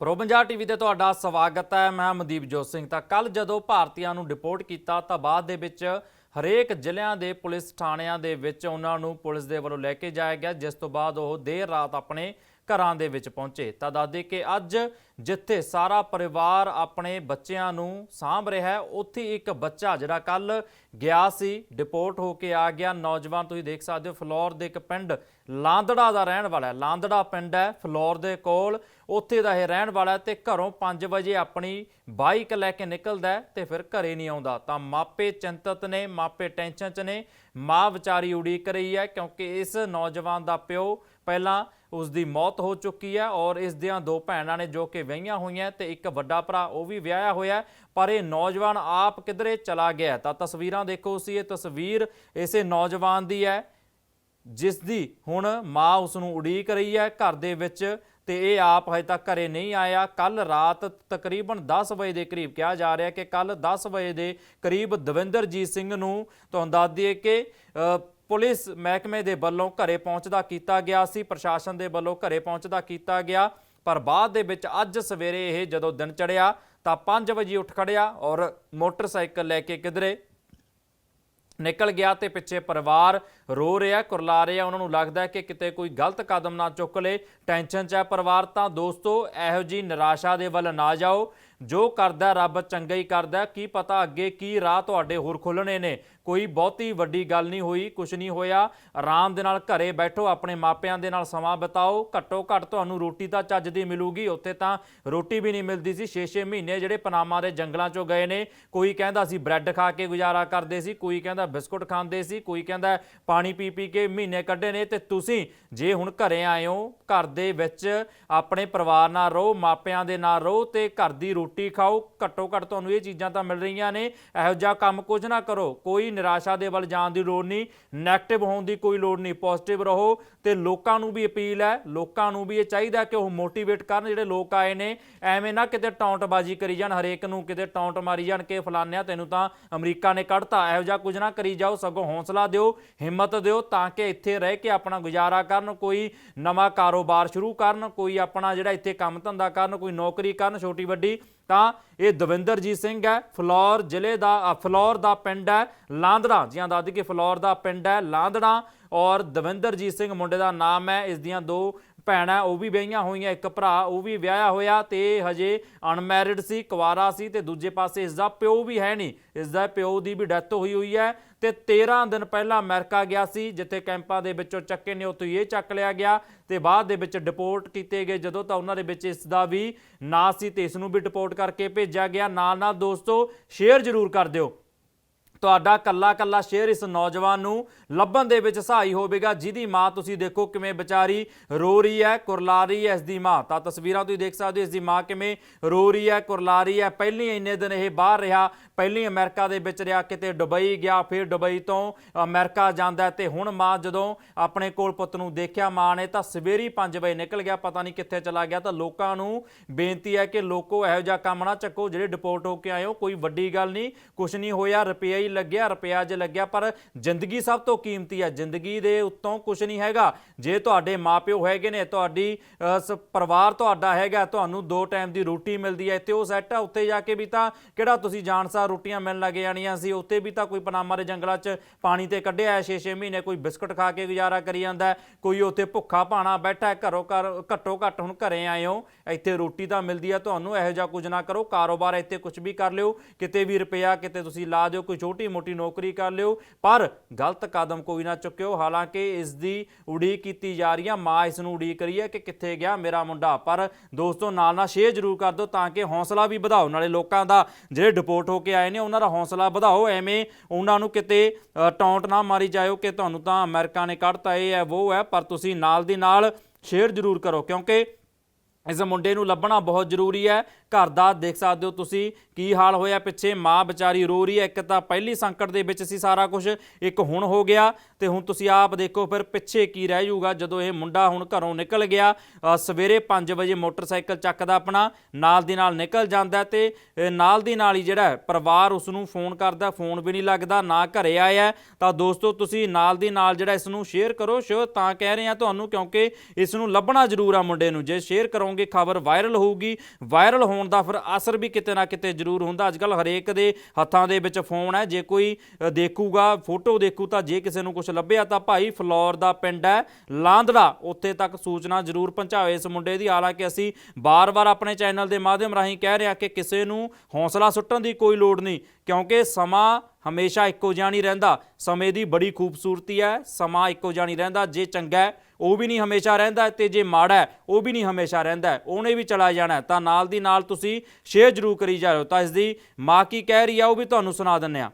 ਪ੍ਰੋਬੰਜਾ TV ਤੇ ਤੁਹਾਡਾ ਸਵਾਗਤ ਹੈ। ਮੈਂ ਮਨਦੀਪ ਜੋਤ ਸਿੰਘ। ਤਾਂ ਕੱਲ ਜਦੋਂ ਭਾਰਤੀਆਂ ਨੂੰ ਡਿਪੋਰਟ ਕੀਤਾ, ਤਾਂ ਬਾਅਦ ਦੇ ਵਿੱਚ ਹਰੇਕ ਜ਼ਿਲ੍ਹਿਆਂ ਦੇ ਪੁਲਿਸ ਥਾਣਿਆਂ ਦੇ ਵਿੱਚ ਉਹਨਾਂ ਨੂੰ ਪੁਲਿਸ ਦੇ ਵੱਲੋਂ ਲੈ ਕੇ ਜਾਇਆ ਗਿਆ, ਜਿਸ ਤੋਂ ਬਾਅਦ ਉਹ ਦੇਰ ਰਾਤ ਆਪਣੇ ਘਰਾਂ ਦੇ ਵਿੱਚ ਪਹੁੰਚੇ। ਤਾਂ ਦੱਸਦੇ ਕਿ ਅੱਜ ਜਿੱਥੇ ਸਾਰਾ ਪਰਿਵਾਰ ਆਪਣੇ ਬੱਚਿਆਂ ਨੂੰ ਸਾਂਭ ਰਿਹਾ ਹੈ, ਉੱਥੇ ਇੱਕ ਬੱਚਾ ਜਿਹੜਾ ਕੱਲ ਗਿਆ ਸੀ ਡਿਪੋਰਟ ਹੋ ਕੇ ਆ ਗਿਆ। ਨੌਜਵਾਨ ਤੁਸੀਂ ਦੇਖ ਸਕਦੇ ਹੋ, ਫਲੋਰ ਦੇ ਇੱਕ ਪਿੰਡ ਲਾਂਦੜਾ ਦਾ ਰਹਿਣ ਵਾਲਾ ਹੈ। ਲਾਂਦੜਾ ਪਿੰਡ ਹੈ, ਫਲੋਰ ਦੇ ਕੋਲ। ਉੱਥੇ ਦਾ ਇਹ ਰਹਿਣ ਵਾਲਾ ਹੈ ਤੇ ਘਰੋਂ 5 ਵਜੇ ਆਪਣੀ ਬਾਈਕ ਲੈ ਕੇ ਨਿਕਲਦਾ ਹੈ ਤੇ ਫਿਰ ਘਰੇ ਨਹੀਂ ਆਉਂਦਾ। ਤਾਂ ਮਾਪੇ ਚਿੰਤਤ ਨੇ, ਮਾਪੇ ਟੈਨਸ਼ਨ 'ਚ ਨੇ, ਮਾਂ ਵਿਚਾਰੀ ਉਡੀਕ ਰਹੀ ਹੈ ਕਿਉਂਕਿ ਇਸ ਨੌਜਵਾਨ ਦਾ ਪਿਓ ਪਹਿਲਾਂ ਉਸ ਦੀ ਮੌਤ ਹੋ ਚੁੱਕੀ ਹੈ ਔਰ ਇਸ ਦੀਆਂ ਦੋ ਭੈਣਾਂ ਨੇ ਜੋ ਕਿ ਵਿਆਹੀਆਂ ਹੋਈਆਂ ਤੇ ਇੱਕ ਵੱਡਾ ਭਰਾ ਉਹ ਵੀ ਵਿਆਹਿਆ ਹੋਇਆ ਪਰ ਇਹ ਨੌਜਵਾਨ ਆਪ ਕਿਧਰੇ ਚਲਾ ਗਿਆ ਤਾਂ ਤਸਵੀਰਾਂ ਦੇਖੋ ਸੀ ਇਹ ਤਸਵੀਰ ਇਸੇ ਨੌਜਵਾਨ ਦੀ ਹੈ ਜਿਸ ਦੀ ਹੁਣ ਮਾਂ ਉਸ ਨੂੰ ਉਡੀਕ ਰਹੀ ਹੈ ਘਰ ਦੇ ਵਿੱਚ ਤੇ ਇਹ ਆਪ ਹਜੇ ਤੱਕ ਘਰੇ ਨਹੀਂ ਆਇਆ। ਕੱਲ ਰਾਤ ਤਕਰੀਬਨ 10 ਵਜੇ ਦੇ ਕਰੀਬ ਕਿਹਾ ਜਾ ਰਿਹਾ ਕਿ ਕੱਲ 10 ਵਜੇ ਦੇ ਕਰੀਬ ਦਵਿੰਦਰਜੀਤ ਸਿੰਘ ਨੂੰ, ਤੁਹਾਨੂੰ ਦੱਸ ਦਈਏ ਕਿ ਪੁਲਿਸ ਮਹਿਕਮੇ ਦੇ ਵੱਲੋਂ ਘਰੇ ਪਹੁੰਚਦਾ ਕੀਤਾ ਗਿਆ ਸੀ, ਪ੍ਰਸ਼ਾਸਨ ਦੇ ਵੱਲੋਂ ਘਰੇ ਪਹੁੰਚਦਾ ਕੀਤਾ ਗਿਆ, ਪਰ ਬਾਅਦ ਦੇ ਵਿੱਚ ਅੱਜ ਸਵੇਰੇ ਇਹ ਜਦੋਂ ਦਿਨ ਚੜਿਆ ਤਾਂ 5 ਵਜੇ ਉੱਠ ਖੜਿਆ ਔਰ ਮੋਟਰਸਾਈਕਲ ਲੈ ਕੇ ਕਿਧਰੇ ਨਿਕਲ ਗਿਆ ਤੇ ਪਿੱਛੇ ਪਰਿਵਾਰ ਰੋ ਰਿਹਾ, ਕੁਰਲਾ ਰਿਹਾ। ਉਹਨਾਂ ਨੂੰ ਲੱਗਦਾ ਹੈ ਕਿ ਕਿਤੇ ਕੋਈ ਗਲਤ ਕਦਮ ਨਾ ਚੁੱਕ ਲੇ। ਟੈਨਸ਼ਨ 'ਚ ਹੈ ਪਰਿਵਾਰ ਤਾਂ ਦੋਸਤੋ, ਇਹੋ ਜੀ ਨਿਰਾਸ਼ਾ ਦੇ ਵੱਲ ਨਾ ਜਾਓ। ਜੋ ਕਰਦਾ ਰੱਬ ਚੰਗਾ ਹੀ ਕਰਦਾ ਕੀ ਪਤਾ ਅੱਗੇ ਕੀ ਰਾਹ ਤੁਹਾਡੇ ਹੋਰ ਖੁੱਲਣੇ ਨੇ। ਕੋਈ ਬਹੁਤੀ ਵੱਡੀ ਗੱਲ ਨਹੀਂ ਹੋਈ ਕੁਝ ਨਹੀਂ ਹੋਇਆ। ਆਰਾਮ ਦੇ ਨਾਲ ਘਰੇ ਬੈਠੋ, ਆਪਣੇ ਮਾਪਿਆਂ ਦੇ ਨਾਲ ਸਮਾਂ ਬਿਤਾਓ। ਘੱਟੋ ਘੱਟ ਤੁਹਾਨੂੰ ਰੋਟੀ ਤਾਂ ਚੱਜ ਦੀ ਮਿਲੂਗੀ। ਉੱਥੇ ਤਾਂ ਰੋਟੀ ਵੀ ਨਹੀਂ ਮਿਲਦੀ ਸੀ। 6-6 ਮਹੀਨੇ ਜਿਹੜੇ ਪਨਾਮਾ ਦੇ ਜੰਗਲਾਂ 'ਚੋਂ ਗਏ ਨੇ। ਕੋਈ ਕਹਿੰਦਾ ਸੀ ਬ੍ਰੈਡ ਖਾ ਕੇ ਗੁਜ਼ਾਰਾ ਕਰਦੇ ਸੀ। ਕੋਈ ਕਹਿੰਦਾ ਬਿਸਕੁਟ ਖਾਂਦੇ ਸੀ। ਕੋਈ ਕਹਿੰਦਾ ਪਾਣੀ ਪੀ ਪੀ ਕੇ ਮਹੀਨੇ ਕੱਢੇ ਨੇ। ਤੇ ਤੁਸੀਂ ਜੇ ਹੁਣ ਘਰੇ ਆਏ ਹੋ, ਘਰ ਦੇ ਵਿੱਚ ਆਪਣੇ ਪਰਿਵਾਰ ਨਾਲ ਰਹੋ, ਮਾਪਿਆਂ ਦੇ ਨਾਲ ਰਹੋ ਤੇ ਘਰ ਦੀ ਰੋਟੀ ਖਾਓ, ਘੱਟੋ ਘੱਟ ਤੁਹਾਨੂੰ ਇਹ ਚੀਜ਼ਾਂ ਤਾਂ ਮਿਲ ਰਹੀਆਂ ਨੇ। ਇਹੋ ਜਿਹਾ ਕੰਮ ਕੁਝ ਨਾ ਕਰੋ। ਕੋਈ ਨਿਰਾਸ਼ਾ ਦੇ ਵੱਲ ਜਾਣ ਦੀ ਲੋੜ ਨਹੀਂ। 네ਗੇਟਿਵ ਹੋਣ ਦੀ ਕੋਈ ਲੋੜ ਨਹੀਂ। ਪੋਜ਼ਿਟਿਵ ਰਹੋ ਤੇ ਲੋਕਾਂ ਨੂੰ ਵੀ ਅਪੀਲ ਹੈ। ਲੋਕਾਂ ਨੂੰ ਵੀ ਇਹ ਚਾਹੀਦਾ ਕਿ ਉਹ ਮੋਟੀਵੇਟ ਕਰਨ। ਜਿਹੜੇ ਲੋਕ ਆਏ ਨੇ, ਐਵੇਂ ਨਾ ਕਿਤੇ ਟੌਂਟਬਾਜ਼ੀ ਕਰੀ ਜਾਣ। ਹਰੇਕ ਨੂੰ ਕਿਤੇ ਟੌਂਟ ਮਾਰੀ ਜਾਣ ਕਿ ਫਲਾਨਿਆ ਤੈਨੂੰ ਤਾਂ ਅਮਰੀਕਾ ਨੇ ਕੱਢਤਾ। ਇਹੋ ਜਿਹਾ ਕੁਝ ਨਾ ਕਰੀ ਜਾਓ। ਸਗੋਂ ਹੌਸਲਾ ਦਿਓ, ਹਿੰਮਤ ਦਿਓ ਤਾਂ ਕਿ ਇੱਥੇ ਰਹਿ ਕੇ ਆਪਣਾ ਗੁਜ਼ਾਰਾ ਕਰਨ। ਕੋਈ ਨਵਾਂ ਕਾਰੋਬਾਰ ਸ਼ੁਰੂ ਕਰਨ। ਕੋਈ ਆਪਣਾ ਜਿਹੜਾ ਇੱਥੇ ਕੰਮ ਧੰਦਾ ਕਰਨ। ਕੋਈ ਨੌਕਰੀ ਕਰਨ। ਛੋਟੀ ਵੱਡੀ ਤਾਂ ਇਹ ਦਵਿੰਦਰਜੀਤ ਸਿੰਘ ਹੈ, ਫਲੌਰ ਜ਼ਿਲ੍ਹੇ ਦਾ ਫਲੌਰ ਦਾ ਪਿੰਡ ਹੈ, ਲਾਂਦੜਾ ਜਿਹਾਂ ਦੱਸਦੀ ਕਿ ਫਲੌਰ ਦਾ ਪਿੰਡ ਹੈ, ਲਾਂਦੜਾ ਔਰ ਦਵਿੰਦਰਜੀਤ ਸਿੰਘ ਮੁੰਡੇ ਦਾ ਨਾਮ ਹੈ, ਇਸ ਦੀਆਂ ਦੋ ਭੈਣਾਂ ਉਹ ਵੀ ਵਿਆਹੀਆਂ ਹੋਈਆਂ, ਇੱਕ ਭਰਾ ਉਹ ਵੀ ਵਿਆਹਿਆ ਹੋਇਆ ਤੇ ਹਜੇ ਅਨਮੈਰਿਡ ਸੀ, ਕੁਵਾਰਾ ਸੀ ਤੇ ਦੂਜੇ ਪਾਸੇ ਇਸ ਦਾ ਪਿਓ ਵੀ ਹੈ ਨਹੀਂ। ਇਸ ਦਾ ਪਿਓ ਦੀ ਵੀ ਡੈਥ ਹੋਈ ਹੋਈ ਹੈ ਤੇ 13 ਦਿਨ ਪਹਿਲਾਂ ਅਮਰੀਕਾ ਗਿਆ ਸੀ, ਜਿੱਥੇ ਕੈਂਪਾਂ ਦੇ ਵਿੱਚੋਂ ਚੱਕੇ ਨੇ, ਉੱਥੋਂ ਇਹ ਚੱਕ ਲਿਆ ਗਿਆ ਤੇ ਬਾਅਦ ਦੇ ਵਿੱਚ ਡਿਪੋਰਟ ਕੀਤੇ ਗਏ। ਜਦੋਂ ਤਾਂ ਉਹਨਾਂ ਦੇ ਵਿੱਚ ਇਸ ਦਾ ਵੀ ਨਾਂ ਸੀ ਤੇ ਇਸ ਨੂੰ ਵੀ ਡਿਪੋਰਟ ਕਰਕੇ ਭੇਜਿਆ ਗਿਆ। ਨਾਲ ਨਾਲ ਦੋਸਤੋ ਸ਼ੇਅਰ ਜ਼ਰੂਰ ਕਰ ਦਿਓ। ਤੁਹਾਡਾ ਕੱਲਾ ਕੱਲਾ ਸ਼ੇਅਰ ਇਸ ਨੌਜਵਾਨ ਨੂੰ ਲੱਭਣ ਦੇ ਵਿੱਚ ਸਹਾਈ ਹੋਵੇਗਾ। ਜਿਹਦੀ ਮਾਂ ਤੁਸੀਂ ਦੇਖੋ ਕਿਵੇਂ ਵਿਚਾਰੀ ਰੋ ਰਹੀ ਹੈ, ਕੁਰਲਾ ਰਹੀ ਹੈ ਇਸ ਦੀ ਮਾਂ। ਤਾਂ ਤਸਵੀਰਾਂ ਤੁਸੀਂ ਦੇਖ ਸਕਦੇ ਹੋ ਇਸ ਦੀ ਮਾਂ ਕਿਵੇਂ ਰੋ ਰਹੀ ਹੈ, ਕੁਰਲਾ ਰਹੀ ਹੈ। ਪਹਿਲੀ ਇੰਨੇ ਦਿਨ ਇਹ ਬਾਹਰ ਰਿਹਾ, ਪਹਿਲੀ ਅਮਰੀਕਾ ਦੇ ਵਿੱਚ ਰਿਹਾ, ਕਿਤੇ ਦੁਬਈ ਗਿਆ, ਫਿਰ ਦੁਬਈ ਤੋਂ ਅਮਰੀਕਾ ਜਾਂਦਾ ਹੈ ਤੇ ਹੁਣ ਮਾਂ ਜਦੋਂ ਆਪਣੇ ਕੋਲ ਪੁੱਤ ਨੂੰ ਦੇਖਿਆ, ਮਾਂ ਨੇ ਤਾਂ ਸਵੇਰੀ 5 ਵਜੇ ਨਿਕਲ ਗਿਆ, ਪਤਾ ਨਹੀਂ ਕਿੱਥੇ ਚਲਾ ਗਿਆ। ਤਾਂ ਲੋਕਾਂ ਨੂੰ ਬੇਨਤੀ ਹੈ ਕਿ ਲੋਕੋ ਇਹੋ ਜਿਹਾ ਕੰਮ ਨਾ ਚੱਕੋ, ਜਿਹੜੇ ਡਿਪੋਰਟ ਹੋ ਕੇ ਆਏ ਹੋ, ਕੋਈ ਵੱਡੀ ਗੱਲ ਨਹੀਂ ਕੁਝ ਨਹੀਂ ਹੋਇਆ ਰੁਪਿਆ ਹੀ ਲੱਗਿਆ, ਰੁਪਿਆ ਜੇ ਲੱਗਿਆ, ਪਰ ਜ਼ਿੰਦਗੀ ਸਭ ਤੋਂ ਕੀਮਤੀ ਹੈ। ਜ਼ਿੰਦਗੀ ਦੇ ਉੱਤੋਂ ਕੁਝ ਨਹੀਂ ਹੈਗਾ। ਜੇ ਤੁਹਾਡੇ ਮਾਪਿਓ ਹੈਗੇ ਨੇ, ਤੁਹਾਡੀ ਪਰਿਵਾਰ ਤੁਹਾਡਾ ਹੈਗਾ, ਤੁਹਾਨੂੰ ਦੋ ਟਾਈਮ ਦੀ ਰੋਟੀ ਮਿਲਦੀ ਹੈ ਤੇ ਉਹ ਸੈੱਟ ਆ, ਉੱਥੇ ਜਾ ਕੇ ਵੀ ਤਾਂ ਕਿਹੜਾ ਤੁਸੀਂ ਜਾਣਸਾਰ ਰੋਟੀਆਂ ਮਿਲਣ ਲੱਗ ਜਾਣੀਆਂ ਸੀ, ਉੱਥੇ ਵੀ ਤਾਂ ਕੋਈ ਪਨਾਮਾ ਦੇ ਜੰਗਲਾਂ 'ਚ ਪਾਣੀ ਤੇ ਕੱਢਿਆ ਹੈ 6-6 ਮਹੀਨੇ ਕੋਈ ਬਿਸਕੁਟ ਖਾ ਕੇ ਗੁਜ਼ਾਰਾ ਕਰੀ ਜਾਂਦਾ ਕੋਈ ਉੱਥੇ ਭੁੱਖਾ ਭਾਣਾ ਬੈਠਾ ਘਰੋਂ ਘਰ, ਘੱਟੋ ਘੱਟ ਹੁਣ ਘਰੇ ਆਏ ਹੋ, ਇੱਥੇ ਰੋਟੀ ਤਾਂ ਮਿਲਦੀ ਹੈ ਤੁਹਾਨੂੰ ਇਹੋ ਜਿਹਾ ਕੁਝ ਨਾ ਕਰੋ, ਕਾਰੋਬਾਰ ਇੱਥੇ ਕੁਝ ਵੀ ਕਰ ਲਿਓ, ਕਿਤੇ ਵੀ ਰੁਪਇਆ ਕਿਤੇ ਤੁਸੀਂ ਲਾ ਦਿਓ, ਕੋਈ ਛੋਟੀ ਛੋਟੀ ਮੋਟੀ ਨੌਕਰੀ ਕਰ ਲਿਓ, ਪਰ ਗਲਤ ਕਦਮ ਕੋਈ ਨਾ ਚੁੱਕਿਓ। ਹਾਲਾਂਕਿ ਇਸ ਦੀ ਉਡੀਕ ਕੀਤੀ ਜਾ ਰਹੀ ਹੈ ਮਾਂ ਇਸ ਨੂੰ ਉਡੀਕ ਰਹੀ ਹੈ ਕਿ ਕਿੱਥੇ ਗਿਆ ਮੇਰਾ ਮੁੰਡਾ। ਪਰ ਦੋਸਤੋ, ਨਾਲ ਨਾਲ ਸ਼ੇਅਰ ਜ਼ਰੂਰ ਕਰ ਦਿਓ ਤਾਂ ਕਿ ਹੌਸਲਾ ਵੀ ਵਧਾਓ। ਨਾਲੇ ਲੋਕਾਂ ਦਾ ਜਿਹੜੇ ਡਿਪੋਰਟ ਹੋ ਕੇ ਆਏ ਨੇ, ਉਹਨਾਂ ਦਾ ਹੌਸਲਾ ਵਧਾਓ। ਐਵੇਂ ਉਹਨਾਂ ਨੂੰ ਕਿਤੇ ਟੌਂਟ ਨਾ ਮਾਰੀ ਜਾਇਓ ਕਿ ਤੁਹਾਨੂੰ ਤਾਂ ਅਮਰੀਕਾ ਨੇ ਕੱਢਤਾ, ਇਹ ਹੈ, ਉਹ ਹੈ। ਪਰ ਤੁਸੀਂ ਨਾਲ ਦੀ ਨਾਲ ਸ਼ੇਅਰ ਜ਼ਰੂਰ ਕਰੋ, ਕਿਉਂਕਿ ਇਸ ਮੁੰਡੇ ਨੂੰ ਲੱਭਣਾ ਬਹੁਤ ਜ਼ਰੂਰੀ ਹੈ। ਘਰ ਦਾ ਦੇਖ ਸਕਦੇ ਹੋ ਤੁਸੀਂ ਕੀ ਹਾਲ ਹੋਇਆ ਪਿੱਛੇ। ਮਾਂ ਵਿਚਾਰੀ ਰੋ ਰਹੀ ਹੈ। ਇੱਕ ਤਾਂ ਪਹਿਲੀ ਸੰਕਟ ਦੇ ਵਿੱਚ ਸੀ ਸਾਰਾ ਕੁਝ ਇੱਕ ਹੁਣ ਹੋ ਗਿਆ ਤੇ ਹੁਣ ਤੁਸੀਂ ਆਪ ਦੇਖੋ ਫਿਰ ਪਿੱਛੇ ਕੀ ਰਹਿ ਜਾਊਗਾ। ਜਦੋਂ ਇਹ ਮੁੰਡਾ ਹੁਣ ਘਰੋਂ ਨਿਕਲ ਗਿਆ ਸਵੇਰੇ 5 ਵਜੇ ਮੋਟਰਸਾਈਕਲ ਚੱਕਦਾ ਆਪਣਾ, ਨਾਲ ਦੀ ਨਾਲ ਨਿਕਲ ਜਾਂਦਾ ਤੇ ਨਾਲ ਦੀ ਨਾਲ ਹੀ ਜਿਹੜਾ ਪਰਿਵਾਰ ਉਸ ਨੂੰ ਫੋਨ ਕਰਦਾ। ਫੋਨ ਵੀ ਨਹੀਂ ਲੱਗਦਾ, ਨਾ ਘਰੇ ਆਇਆ। ਤਾਂ ਦੋਸਤੋ ਤੁਸੀਂ ਨਾਲ ਦੀ ਨਾਲ ਜਿਹੜਾ ਇਸ ਨੂੰ ਸ਼ੇਅਰ ਕਰੋ। ਸ਼ੋ, ਤਾਂ ਕਹਿ ਰਹੇ ਆ ਤੁਹਾਨੂੰ ਕਿਉਂਕਿ ਇਸ ਨੂੰ ਲੱਭਣਾ ਜ਼ਰੂਰ ਆ ਮੁੰਡੇ ਨੂੰ। ਜੇ ਸ਼ੇਅਰ ਕਰੋਗੇ ਕਰੋਗੇ ਖਬਰ ਵਾਇਰਲ ਹੋਊਗੀ। ਵਾਇਰਲ ਹੋਣ ਦਾ ਫਿਰ ਅਸਰ ਵੀ ਕਿਤੇ ਨਾ ਕਿਤੇ ਜ਼ਰੂਰ ਹੁੰਦਾ। ਅੱਜ ਕੱਲ ਹਰੇਕ ਦੇ ਹੱਥਾਂ ਦੇ ਵਿੱਚ ਫੋਨ ਹੈ। ਜੇ ਕੋਈ ਦੇਖੂਗਾ ਫੋਟੋ ਦੇਖੂ ਤਾਂ ਜੇ ਕਿਸੇ ਨੂੰ ਕੁਝ ਲੱਭਿਆ ਤਾਂ ਭਾਈ ਫਲੋਰ ਦਾ ਪਿੰਡ ਹੈ, ਲਾਂਦੜਾ। ਉੱਥੇ ਤੱਕ ਸੂਚਨਾ ਜ਼ਰੂਰ ਪਹੁੰਚਾਓ। ਇਸ ਮੁੰਡੇ ਦੀ ਹਾਲਾਂਕਿ ਅਸੀਂ ਬਾਰ-ਬਾਰ ਆਪਣੇ ਚੈਨਲ ਦੇ ਮਾਧਿਅਮ ਰਾਹੀਂ ਕਹਿ ਰਹੇ ਹਾਂ ਕਿ ਕਿਸੇ ਨੂੰ ਹੌਸਲਾ ਸੁੱਟਣ ਦੀ ਕੋਈ ਲੋੜ ਨਹੀਂ, ਕਿਉਂਕਿ ਸਮਾਂ ਹਮੇਸ਼ਾ ਇੱਕੋ ਜਿਹਾ ਨਹੀਂ ਰਹਿੰਦਾ। ਸਮੇਂ ਦੀ ਬੜੀ ਖੂਬਸੂਰਤੀ ਹੈ, ਸਮਾਂ ਇੱਕੋ ਜਿਹਾ ਨਹੀਂ ਰਹਿੰਦਾ। ਜੇ ਚੰਗਾ ਹੈ, ਉਹ ਵੀ ਨਹੀਂ ਹਮੇਸ਼ਾ ਰਹਿੰਦਾ ਹੈ ਤੇ ਜੇ ਮਾੜਾ ਹੈ, ਉਹ ਵੀ ਨਹੀਂ ਹਮੇਸ਼ਾ ਰਹਿੰਦਾ ਉਹਨੇ ਵੀ ਚਲਾ ਜਾਣਾ ਤਾਂ ਨਾਲ ਦੀ ਨਾਲ ਤੁਸੀਂ ਸ਼ੇਅਰ ਜ਼ਰੂਰ ਕਰੀ ਜਾਇਓ ਤਾਂ ਇਸ ਦੀ ਮਾਂ ਕੀ ਕਹਿ ਰਹੀ ਆ, ਉਹ ਵੀ ਤੁਹਾਨੂੰ ਸੁਣਾ ਦਿੰਨੇ ਆ